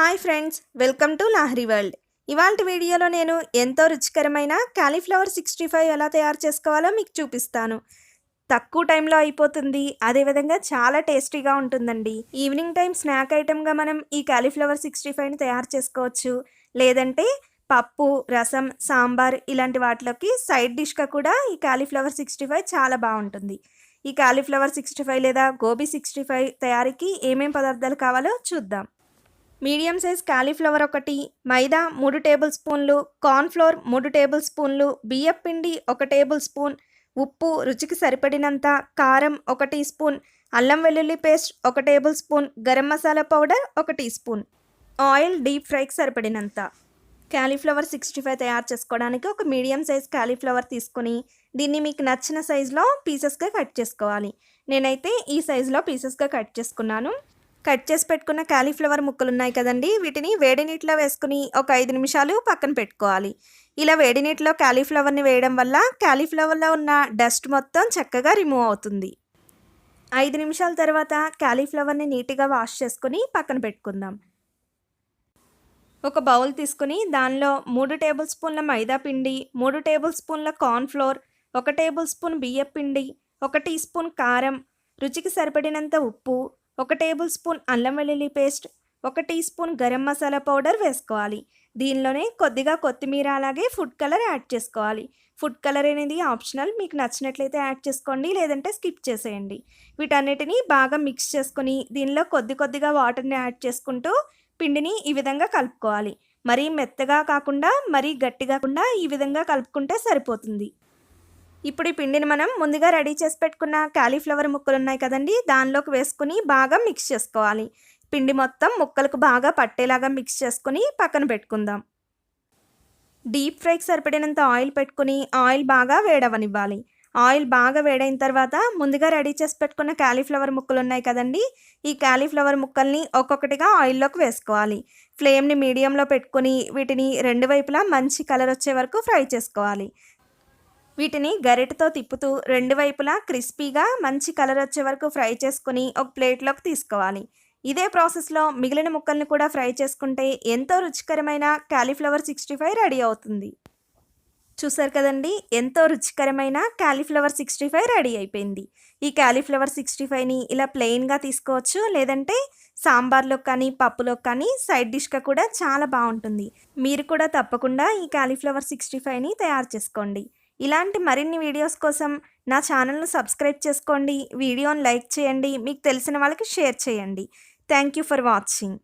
Hi friends welcome to Lahari world. ఇవాళ వీడియోలో నేను ఎంతో రుచికరమైన కాలీఫ్లవర్ సిక్స్టీ ఫైవ్ ఎలా తయారు చేసుకోవాలో మీకు చూపిస్తాను. తక్కువ టైంలో అయిపోతుంది అదేవిధంగా చాలా టేస్టీగా ఉంటుందండి. ఈవినింగ్ టైం స్నాక్ ఐటెంగా మనం ఈ కాలీఫ్లవర్ సిక్స్టీ ఫైవ్ని తయారు చేసుకోవచ్చు. లేదంటే పప్పు రసం సాంబార్ ఇలాంటి వాటిలోకి సైడ్ డిష్గా కూడా ఈ కాలీఫ్లవర్ సిక్స్టీ ఫైవ్ చాలా బాగుంటుంది. ఈ కాలీఫ్లవర్ సిక్స్టీ ఫైవ్ లేదా గోబీ సిక్స్టీ ఫైవ్ తయారీకి ఏమేం పదార్థాలు కావాలో చూద్దాం. మీడియం సైజ్ కాలీఫ్లవర్ ఒకటి మైదా మూడు టేబుల్ స్పూన్లు కార్న్ఫ్లోర్ మూడు టేబుల్ స్పూన్లు బియ్యం పిండి ఒక టేబుల్ స్పూన్ ఉప్పు రుచికి సరిపడినంత కారం ఒక టీ స్పూన్ అల్లం వెల్లుల్లి పేస్ట్ ఒక tablespoon garam masala powder ఒక టీ స్పూన్. ఆయిల్ డీప్ ఫ్రైకి సరిపడినంత. క్యాలీఫ్లవర్ సిక్స్టీ ఫైవ్ తయారు చేసుకోవడానికి ఒక మీడియం సైజ్ క్యాలీఫ్లవర్ తీసుకొని దీన్ని మీకు నచ్చిన సైజులో పీసెస్గా కట్ చేసుకోవాలి. నేనైతే ఈ సైజులో పీసెస్గా కట్ చేసుకున్నాను. కట్ చేసి పెట్టుకున్న క్యాలీఫ్లవర్ ముక్కలు ఉన్నాయి కదండి వీటిని వేడి నీటిలో వేసుకుని ఒక ఐదు నిమిషాలు పక్కన పెట్టుకోవాలి. ఇలా వేడి నీటిలో క్యాలీఫ్లవర్ని వేయడం వల్ల క్యాలీఫ్లవర్లో ఉన్న డస్ట్ మొత్తం చక్కగా రిమూవ్ అవుతుంది. ఐదు నిమిషాల తర్వాత క్యాలీఫ్లవర్ని నీట్గా వాష్ చేసుకుని పక్కన పెట్టుకుందాం. ఒక బౌల్ తీసుకుని దానిలో మూడు టేబుల్ స్పూన్ల మైదా పిండి మూడు టేబుల్ స్పూన్ల కార్న్ఫ్లోర్ ఒక టేబుల్ స్పూన్ బియ్యం పిండి ఒక టీ స్పూన్ కారం రుచికి సరిపడినంత ఉప్పు ఒక టేబుల్ స్పూన్ అల్లం వెల్లుల్లి పేస్ట్ ఒక teaspoon garam masala powder వేసుకోవాలి. దీనిలోనే కొద్దిగా కొత్తిమీర అలాగే ఫుడ్ కలర్ యాడ్ చేసుకోవాలి. ఫుడ్ కలర్ అనేది ఆప్షనల్ మీకు నచ్చినట్లయితే యాడ్ చేసుకోండి లేదంటే స్కిప్ చేసేయండి. వీటన్నిటిని బాగా మిక్స్ చేసుకొని దీనిలో కొద్ది కొద్దిగా వాటర్ని యాడ్ చేసుకుంటూ పిండిని ఈ విధంగా కలుపుకోవాలి. మరీ మెత్తగా కాకుండా మరీ గట్టిగా కాకుండా ఈ విధంగా కలుపుకుంటే సరిపోతుంది. ఇప్పుడు ఈ పిండిని మనం ముందుగా రెడీ చేసి పెట్టుకున్న కాలీఫ్లవర్ ముక్కలు ఉన్నాయి కదండి దానిలోకి వేసుకుని బాగా మిక్స్ చేసుకోవాలి. పిండి మొత్తం ముక్కలకు బాగా పట్టేలాగా మిక్స్ చేసుకుని పక్కన పెట్టుకుందాం. డీప్ ఫ్రైకి సరిపడినంత ఆయిల్ పెట్టుకుని ఆయిల్ బాగా వేడవనివ్వాలి. ఆయిల్ బాగా వేడైన తర్వాత ముందుగా రెడీ చేసి పెట్టుకున్న క్యాలీఫ్లవర్ ముక్కలు ఉన్నాయి కదండి ఈ క్యాలీఫ్లవర్ ముక్కల్ని ఒక్కొక్కటిగా ఆయిల్లోకి వేసుకోవాలి. ఫ్లేమ్ని మీడియంలో పెట్టుకుని వీటిని రెండు వైపులా మంచి కలర్ వచ్చే వరకు ఫ్రై చేసుకోవాలి. వీటిని గరిటతో తిప్పుతూ రెండు వైపులా క్రిస్పీగా మంచి కలర్ వచ్చే వరకు ఫ్రై చేసుకుని ఒక ప్లేట్లోకి తీసుకోవాలి. ఇదే ప్రాసెస్లో మిగిలిన ముక్కల్ని కూడా ఫ్రై చేసుకుంటే ఎంతో రుచికరమైన క్యాలీఫ్లవర్ సిక్స్టీ ఫైవ్ రెడీ అవుతుంది. చూసారు కదండి? ఎంతో రుచికరమైన క్యాలీఫ్లవర్ సిక్స్టీ ఫైవ్ రెడీ అయిపోయింది. ఈ క్యాలీఫ్లవర్ సిక్స్టీ ఫైవ్ని ఇలా ప్లెయిన్గా తీసుకోవచ్చు లేదంటే సాంబార్లో కానీ పప్పులో కానీ సైడ్ డిష్గా కూడా చాలా బాగుంటుంది. మీరు కూడా తప్పకుండా ఈ క్యాలీఫ్లవర్ సిక్స్టీ ఫైవ్ని తయారు చేసుకోండి. ఇలాంటి మరిన్ని వీడియోస్ కోసం నా ఛానల్ను సబ్స్క్రైబ్ చేసుకోండి వీడియోని లైక్ చేయండి మీకు తెలిసిన వాళ్ళకి షేర్ చేయండి. Thank you for watching.